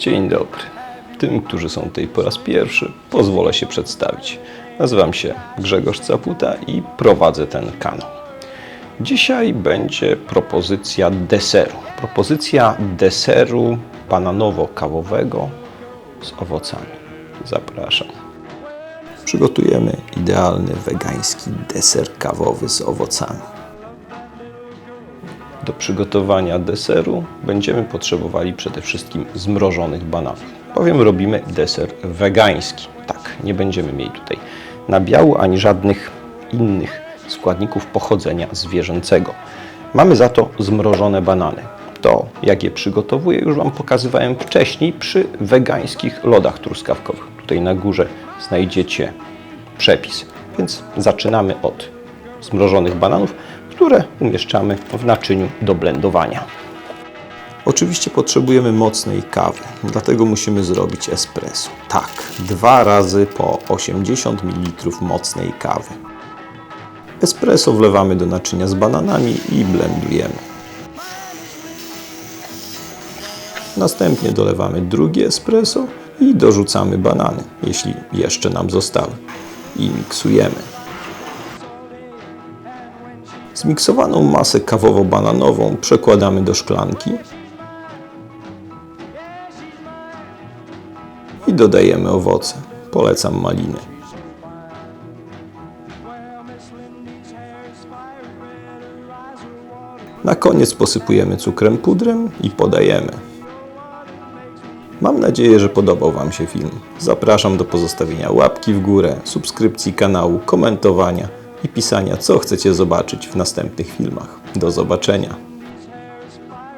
Dzień dobry. Tym, którzy są tutaj po raz pierwszy, pozwolę się przedstawić. Nazywam się Grzegorz Caputa i prowadzę ten kanał. Dzisiaj będzie propozycja deseru. Propozycja deseru bananowo-kawowego z owocami. Zapraszam. Przygotujemy idealny wegański deser kawowy z owocami. Do przygotowania deseru będziemy potrzebowali przede wszystkim zmrożonych bananów. Bowiem robimy deser wegański. Tak, nie będziemy mieli tutaj nabiału ani żadnych innych składników pochodzenia zwierzęcego. Mamy za to zmrożone banany. To, jak je przygotowuję, już Wam pokazywałem wcześniej przy wegańskich lodach truskawkowych. Tutaj na górze znajdziecie przepis. Więc zaczynamy od zmrożonych bananów, które umieszczamy w naczyniu do blendowania. Oczywiście potrzebujemy mocnej kawy, dlatego musimy zrobić espresso. Tak, dwa razy po 80 ml mocnej kawy. Espresso wlewamy do naczynia z bananami i blendujemy. Następnie dolewamy drugie espresso i dorzucamy banany, jeśli jeszcze nam zostały. I miksujemy. Zmiksowaną masę kawowo-bananową przekładamy do szklanki i dodajemy owoce. Polecam maliny. Na koniec posypujemy cukrem pudrem i podajemy. Mam nadzieję, że podobał Wam się film. Zapraszam do pozostawienia łapki w górę, subskrypcji kanału, komentowania i pisania, co chcecie zobaczyć w następnych filmach. Do zobaczenia.